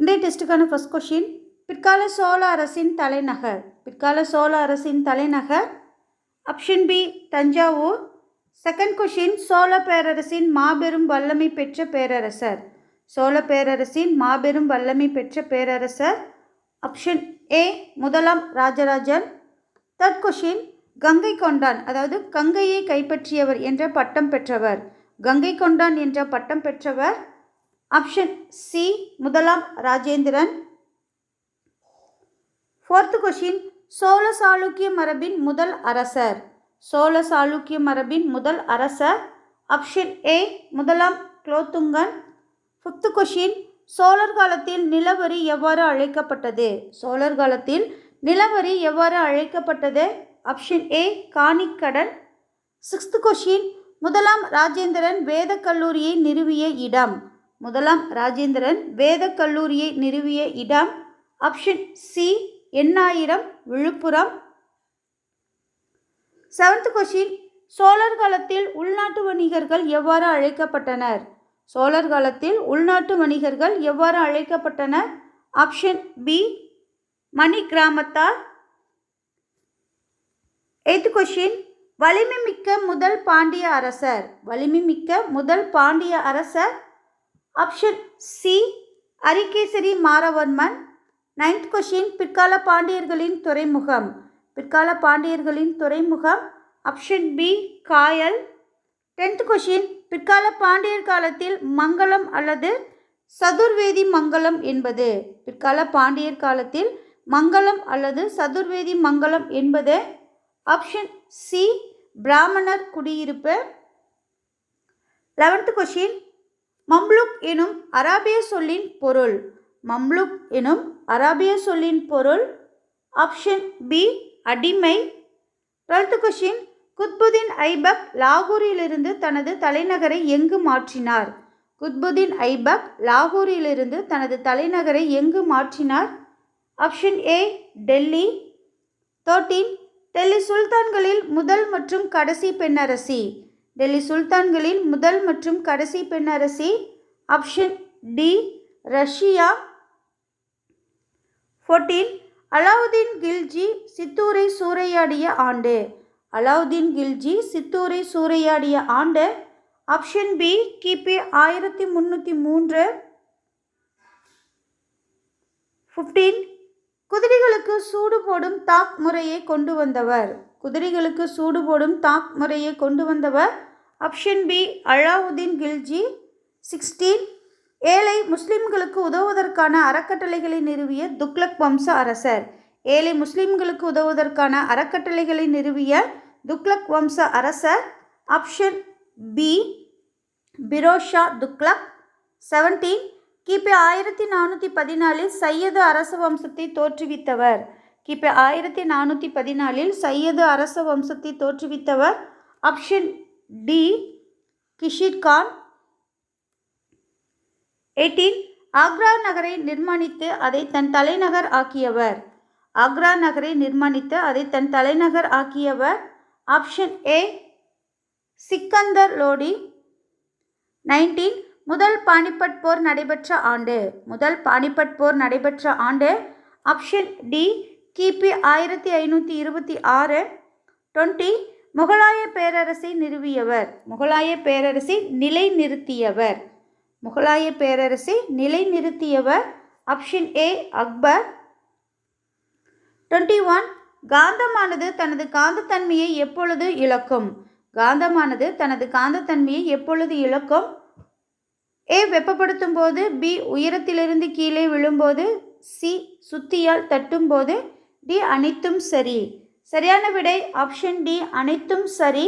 இன்றைய டெஸ்ட்டுக்கான first question பிற்கால சோழ அரசின் தலைநகர். பிற்கால சோழ அரசின் தலைநகர் option B Thanjavur. Second question Chola பேரரசின் மாபெரும் வல்லமை பெற்ற பேரரசர். சோழ பேரரசின் மாபெரும் வல்லமை பெற்ற பேரரசர். ஆப்ஷன் ஏ முதலாம் ராஜராஜன். தேர்ட் கொஷின் கங்கை கொண்டான் அதாவது கங்கையை கைப்பற்றியவர் என்ற பட்டம் பெற்றவர். கங்கை கொண்டான் என்ற பட்டம் பெற்றவர் ஆப்ஷன் சி முதலாம் ராஜேந்திரன். ஃபோர்த்து கொஷின் சோழ சாளுக்கிய மரபின் முதல் அரசர். சோழ சாளுக்கிய மரபின் முதல் அரசர். ஆப்ஷன் ஏ முதலாம் குலோத்துங்கன். ஃபிஃப்த்து கொஷின் சோழர் காலத்தில் நிலவரி எவ்வாறு அழைக்கப்பட்டது? சோழர் காலத்தில் நிலவரி எவ்வாறு அழைக்கப்பட்டது? ஆப்ஷன் ஏ காணிக்கடன். சிக்ஸ்த் கொஷின் முதலாம் ராஜேந்திரன் வேத கல்லூரியை நிறுவிய இடம். முதலாம் ராஜேந்திரன் வேத கல்லூரியை நிறுவிய இடம் option C Ennayiram Villupuram. Seventh question சோழர் காலத்தில் உள்நாட்டு வணிகர்கள் எவ்வாறு அழைக்கப்பட்டனர்? சோழர் காலத்தில் உள்நாட்டு வணிகர்கள் எவ்வாறு அழைக்கப்பட்டனர்? ஆப்ஷன் பி மணி கிராமத்தார். எய்த் கொஷின் வலிமை மிக்க முதல் பாண்டிய அரசர். வலிமை மிக்க முதல் பாண்டிய அரசர் option C Arikesari Maravarman. Ninth question பிற்கால பாண்டியர்களின் துறைமுகம். பிற்கால பாண்டியர்களின் துறைமுகம். Option B Kayal. Tenth question பிற்கால பாண்டியர் காலத்தில் மங்களம் அல்லது சதுர்வேதி மங்களம் என்பது? பிற்கால பாண்டியர் காலத்தில் மங்களம் அல்லது சதுர்வேதி மங்களம் என்பது? ஆப்ஷன் சி பிராமணர் குடியிருப்பு. லெவன்த் கொஷின் மம்லுக் எனும் அராபிய சொல்லின் பொருள். மம்லுக் எனும் அராபிய சொல்லின் பொருள். ஆப்ஷன் பி அடிமை. டுவெல்த் கொஷின் குத்புதீன் ஐபக் லாகூரிலிருந்து தனது தலைநகரை எங்கு மாற்றினார்? குத்புதீன் ஐபக் லாகூரிலிருந்து தனது தலைநகரை எங்கு மாற்றினார்? Option A Delhi. Thirteen Delhi சுல்தான்களில் முதல் மற்றும் கடைசி பெண்ணரசி. டெல்லி சுல்தான்களில் முதல் மற்றும் கடைசி பெண்ணரசி option D Razia. Fourteen Alauddin Khilji சித்தூரை சூறையாடிய ஆண்டு. அலாவுதீன் கில்ஜி சித்தூரை சூறையாடிய ஆண்டு. ஆப்ஷன் பி கிபி ஆயிரத்தி முந்நூற்றி மூன்று. ஃபிஃப்டீன் குதிரைகளுக்கு சூடு போடும் தாக் முறையை கொண்டு வந்தவர். குதிரைகளுக்கு சூடு போடும் தாக் முறையை கொண்டு வந்தவர் option B Alauddin Khilji. Sixteen ஏழை முஸ்லிம்களுக்கு உதவுவதற்கான அறக்கட்டளைகளை நிறுவிய துக்லக் வம்ச அரசர். ஏழை முஸ்லிம்களுக்கு உதவுவதற்கான அறக்கட்டளைகளை நிறுவிய துக்லக் வம்ச அரசர். Option B Firoz Shah Tughlaq seventeen கிபி ஆயிரத்தி நானூற்றி பதினாலில் சையது அரச வம்சத்தை தோற்றுவித்தவர். கிபி ஆயிரத்தி நானூற்றி பதினாலில் சையது அரச வம்சத்தை தோற்றுவித்தவர் option D Khizr Khan. Eighteen Agra நகரை நிர்மாணித்து அதை தன் தலைநகர் ஆக்கியவர். ஆக்ரா நகரை நிர்மாணித்து அதை தன் தலைநகர் ஆக்கியவர் option A Sikandar Lodi. Nineteen முதல் பானிபட் போர் நடைபெற்ற ஆண்டு. முதல் பானிபட் போர் நடைபெற்ற ஆண்டு ஆப்ஷன் டி கிபி ஆயிரத்தி ஐநூற்றி இருபத்தி ஆறு டுவெண்ட்டி முகலாய பேரரசை நிறுவியவர். முகலாய பேரரசை நிலைநிறுத்தியவர். முகலாய பேரரசை நிலைநிறுத்தியவர் option A Akbar. Twenty one காந்தமானது தனது காந்தத்தன்மையை எப்பொழுது இழக்கும்? காந்தமானது தனது காந்தத்தன்மையை எப்பொழுது இழக்கும்? ஏ வெப்பப்படுத்தும் போது பி உயரத்திலிருந்து கீழே விழும்போது சி சுத்தியால் தட்டும்போது டி அனைத்தும் சரி. சரியான விடை ஆப்ஷன் டி அனைத்தும் சரி.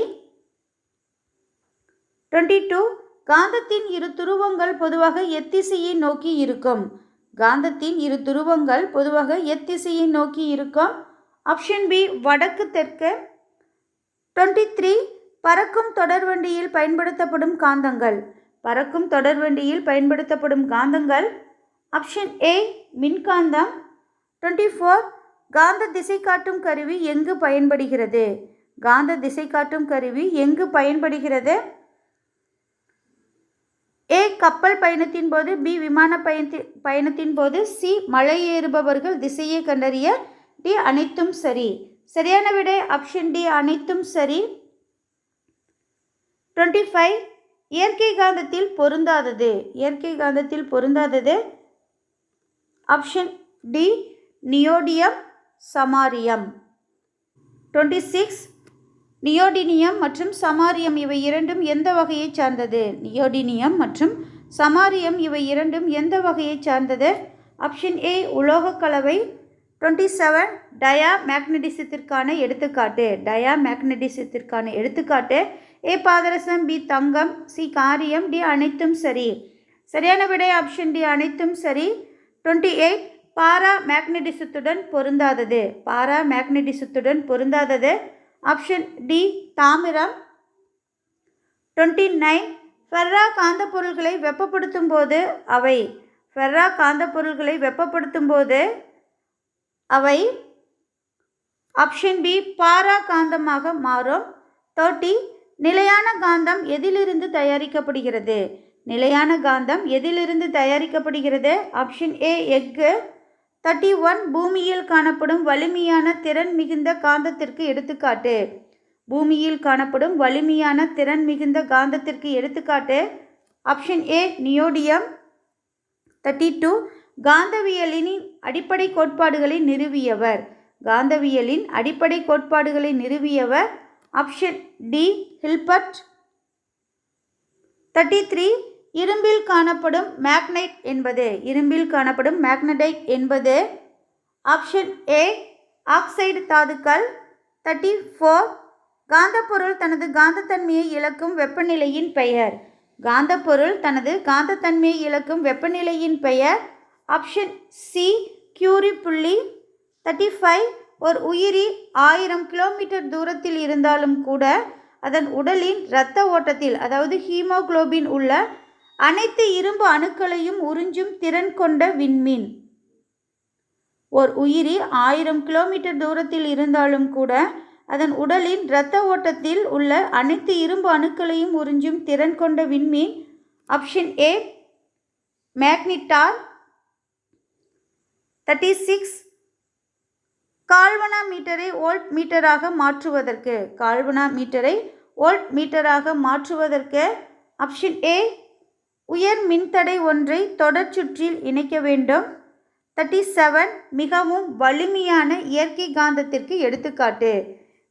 டுவெண்ட்டி டூ காந்தத்தின் இரு துருவங்கள் பொதுவாக எத்திசையை நோக்கி இருக்கும். காந்தத்தின் இரு துருவங்கள் பொதுவாக எத்திசையை நோக்கி இருக்கும். ஆப்ஷன் பி வடக்கு தெற்கு. டுவெண்ட்டி த்ரீ பறக்கும் தொடர்வண்டியில் பயன்படுத்தப்படும் காந்தங்கள். பறக்கும் தொடர்வண்டியில் பயன்படுத்தப்படும் காந்தங்கள் ஆப்ஷன் ஏ மின்காந்தம். டுவெண்ட்டி ஃபோர் காந்த திசை காட்டும் கருவி எங்கு பயன்படுகிறது? காந்த திசை காட்டும் கருவி எங்கு பயன்படுகிறது? ஏ கப்பல் பயணத்தின் போது பி விமான பயணத்தி பயணத்தின் போது சி மலை ஏறுபவர்கள் திசையை கண்டறிய டி அனைத்தும் சரி. சரியான விடை ஆப்ஷன் டி அனைத்தும் சரி. டுவெண்ட்டி ஃபைவ் இயற்கை காந்தத்தில் பொருந்தாதது. இயற்கை காந்தத்தில் பொருந்தாதது. Option D neodymium samarium. Twenty six neodymium மற்றும் சமாரியம் இவை இரண்டும் எந்த வகையைச் சார்ந்தது? நியோடினியம் மற்றும் சமாரியம் இவை இரண்டும் எந்த வகையைச் சார்ந்தது? ஆப்ஷன் ஏ உலோகக் கலவை. டுவெண்ட்டி செவன் டயா மேக்னடிசத்திற்கான எடுத்துக்காட்டு. டயா மேக்னடிசத்திற்கான எடுத்துக்காட்டு ஏ பாதரசம் பி தங்கம் சி காரியம் டி அனைத்தும் சரி. சரியான விடை ஆப்ஷன் டி அனைத்தும் சரி. டுவெண்ட்டி எயிட் பாரா மேக்னடிசத்துடன் பொருந்தாதது. பாரா மேக்னடிசத்துடன் பொருந்தாதது. ஆப்ஷன் டி தாமிரம். டுவெண்ட்டி நைன் ஃபெர்ரா காந்த பொருள்களை வெப்பப்படுத்தும் போது அவை. ஃபெர்ரா காந்த பொருள்களை வெப்பப்படுத்தும் போது அவை. ஆப்ஷன் பி பாரா காந்தமாக மாறும். தேர்ட்டி நிலையான காந்தம் எதிலிருந்து தயாரிக்கப்படுகிறது? நிலையான காந்தம் எதிலிருந்து தயாரிக்கப்படுகிறது? ஆப்ஷன் ஏ எஃகு தேர்ட்டி ஒன் பூமியில் காணப்படும் வலிமையான திறன் மிகுந்த காந்தத்திற்கு எடுத்துக்காட்டு. பூமியில் காணப்படும் வலிமையான திறன் மிகுந்த காந்தத்திற்கு எடுத்துக்காட்டு. Option A neodymium thirty two காந்தவியலின் அடிப்படை கோட்பாடுகளை நிறுவியவர். காந்தவியலின் அடிப்படை கோட்பாடுகளை நிறுவியவர் option D Gilbert thirty three இரும்பில் காணப்படும் மேக்னைட் என்பது இரும்பில் காணப்படும் மேக்னடைட் என்பது. ஆப்ஷன் ஏ ஆக்சைடு தாதுக்கள். தேர்ட்டி ஃபோர் காந்தப்பொருள் தனது காந்தத்தன்மையை இழக்கும் வெப்பநிலையின் பெயர். காந்தப்பொருள் தனது காந்தத்தன்மையை இழக்கும் வெப்பநிலையின் பெயர். ஆப்ஷன் சி கியூரி புள்ளி. தேர்ட்டி ஃபைவ் ஒரு உயிரி ஆயிரம் கிலோமீட்டர் தூரத்தில் இருந்தாலும் கூட அதன் உடலின் இரத்த ஓட்டத்தில் அதாவது ஹீமோகுளோபின் உள்ள அனைத்து இரும்பு அணுக்களையும் உறிஞ்சும் திறன் கொண்ட விண்மீன். ஓர் உயிரி ஆயிரம் கிலோமீட்டர் தூரத்தில் இருந்தாலும் கூட அதன் உடலின் இரத்த ஓட்டத்தில் உள்ள அனைத்து இரும்பு அணுக்களையும் உறிஞ்சும் திறன் கொண்ட விண்மீன் option A magnetar thirty six கால்வனா மீட்டரை வோல்ட் மீட்டராக மாற்றுவதற்கு கால்வனா மீட்டரை வோல்ட் மீட்டராக மாற்றுவதற்கு ஆப்ஷன் ஏ உயர் மின்தடை ஒன்றை தொடர் சுற்றில் இணைக்க வேண்டும். தேர்ட்டி செவன் மிகவும் வலிமையான இயற்கை காந்தத்திற்கு எடுத்துக்காட்டு.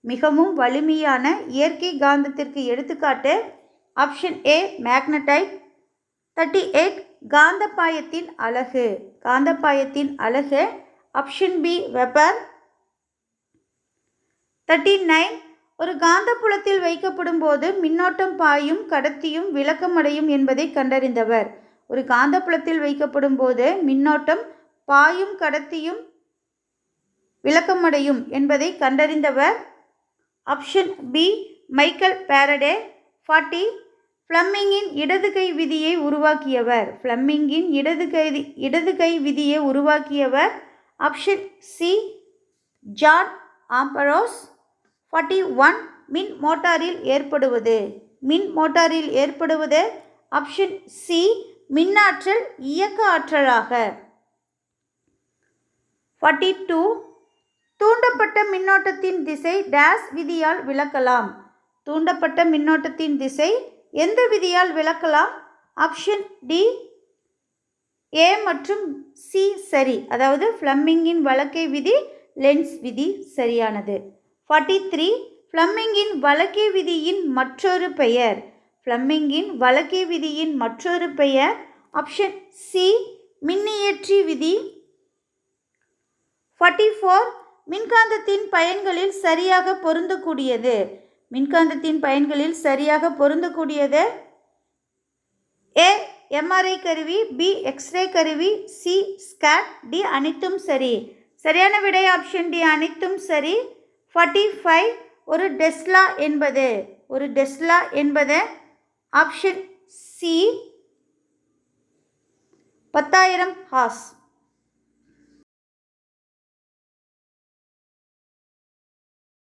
மிகவும் வலிமையான இயற்கை காந்தத்திற்கு எடுத்துக்காட்டு option A magnetite thirty eight காந்தப்பாயத்தின் அலகு. காந்தப்பாயத்தின் அலகு option B weber. Thirty nine ஒரு காந்தப்புலத்தில் வைக்கப்படும் போது மின்னோட்டம் பாயும் கடத்தியும் விளக்கமடையும் என்பதை கண்டறிந்தவர். ஒரு காந்தப்புலத்தில் வைக்கப்படும் போது மின்னோட்டம் பாயும் கடத்தியும் விளக்கமடையும் என்பதை கண்டறிந்தவர். Option B Michael Faraday forty ஃப்ளம்மிங்கின் இடது கை விதியை உருவாக்கியவர். ஃப்ளம்மிங்கின் இடது கை இடது கை விதியை உருவாக்கியவர். Option C John Ambrose forty one மின் மோட்டாரில் ஏற்படுவது. மின் மோட்டாரில் ஏற்படுவது ஆப்ஷன் சி மின்னாற்றல் இயக்க ஆற்றலாக. ஃபார்ட்டி டூ தூண்டப்பட்ட மின்னோட்டத்தின் திசை டேஸ் விதியால் விளக்கலாம். தூண்டப்பட்ட மின்னோட்டத்தின் திசை எந்த விதியால் விளக்கலாம்? ஆப்ஷன் டி ஏ மற்றும் சி சரி. அதாவது ஃப்ளம்மிங்கின் வழக்கை விதி லென்ஸ் விதி சரியானது. ஃபார்ட்டி த்ரீ ஃப்ளம்மிங்கின் வழக்கை விதியின் மற்றொரு பெயர். ஃப்ளம்மிங்கின் வழக்கை விதியின் மற்றொரு பெயர். ஆப்ஷன் சி மின்னியற்றி விதி. ஃபார்ட்டி ஃபோர் மின்காந்தத்தின் பயன்களில் சரியாக பொருந்தக்கூடியது. மின்காந்தத்தின் பயன்களில் சரியாக பொருந்தக்கூடியது. ஏ எம்ஆர்ஐ கருவி. பி எக்ஸ்ரே கருவி. சி ஸ்கேட் டி அனைத்தும் சரி. சரியான விடை ஆப்ஷன் டி அனைத்தும் சரி. ஃபார்ட்டி ஃபைவ் ஒரு டெஸ்லா என்பது ஒரு டெஸ்லா என்பது ஆப்ஷன் சி பத்தாயிரம் ஹாஸ்.